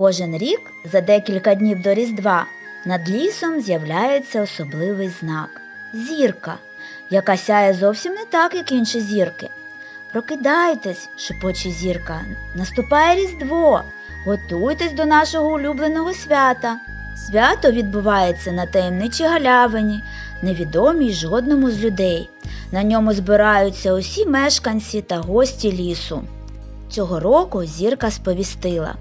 Кожен рік за декілька днів до Різдва над лісом з'являється особливий знак зірка, яка сяє зовсім не так, як інші зірки. Прокидайтесь, шепоче зірка, наступає Різдво, готуйтесь до нашого улюбленого свята. Свято відбувається на таємничій галявині, невідомій жодному з людей. На ньому збираються усі мешканці та гості лісу. Цього року зірка сповістила.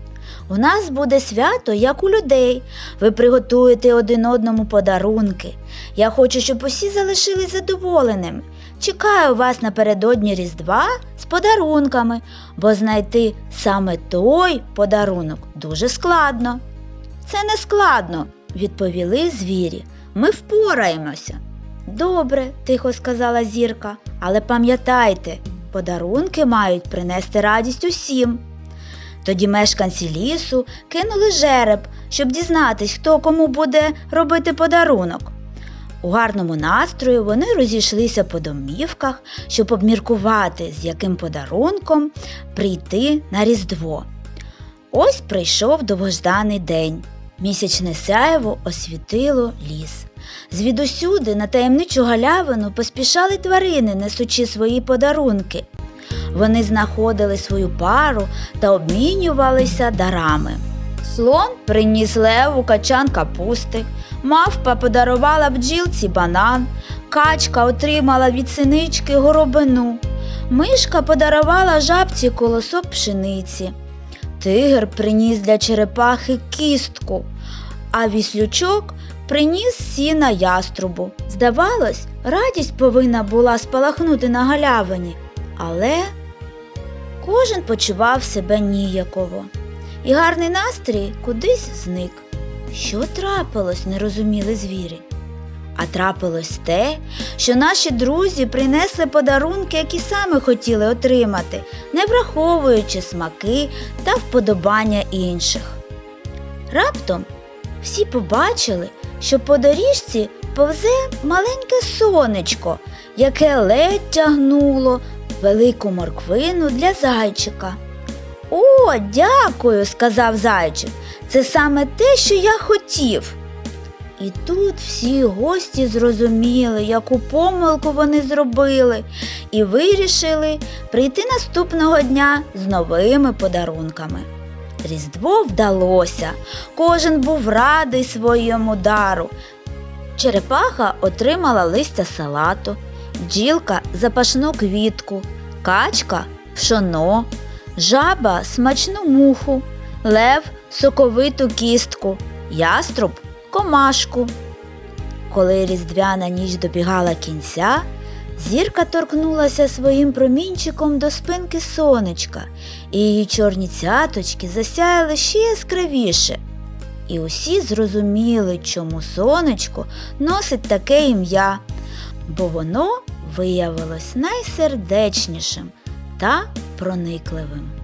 У нас буде свято, як у людей. Ви приготуєте один одному подарунки. Я хочу, щоб усі залишились задоволеними. Чекаю вас напередодні Різдва з подарунками, бо знайти саме той подарунок дуже складно. Це не складно, відповіли звірі. Ми впораємося. Добре, тихо сказала зірка, але пам'ятайте, подарунки мають принести радість усім. Тоді мешканці лісу кинули жереб, щоб дізнатись, хто кому буде робити подарунок. У гарному настрої вони розійшлися по домівках, щоб обміркувати, з яким подарунком прийти на Різдво. Ось прийшов довгожданий день. Місячне сяєво освітило ліс. Звідусюди на таємничу галявину поспішали тварини, несучи свої подарунки. Вони знаходили свою пару та обмінювалися дарами. Слон приніс леву качан капусти, мавпа подарувала бджілці банан, качка отримала від синички горобину, мишка подарувала жабці колосок пшениці. Тигр приніс для черепахи кістку, а віслючок приніс сіна яструбу. Здавалось, радість повинна була спалахнути на галявині, але кожен почував себе ніяково, і гарний настрій кудись зник. Що трапилось, не розуміли звірі. А трапилось те, що наші друзі принесли подарунки, які саме хотіли отримати, не враховуючи смаки та вподобання інших. Раптом всі побачили, що по доріжці повзе маленьке сонечко, яке ледь тягнуло велику морквину для зайчика. О, дякую, сказав зайчик. Це саме те, що я хотів. І тут всі гості зрозуміли, яку помилку вони зробили, і вирішили прийти наступного дня з новими подарунками. Різдво вдалося, кожен був радий своєму дару. Черепаха отримала листя салату, бджілка запашну квітку, качка пшоно, жаба смачну муху, лев соковиту кістку, яструб комашку. Коли різдвяна ніч добігала кінця, зірка торкнулася своїм промінчиком до спинки сонечка, і її чорні цяточки засяяли ще яскравіше. І усі зрозуміли, чому сонечко носить таке ім'я, бо воно виявилось найсердечнішим та проникливим.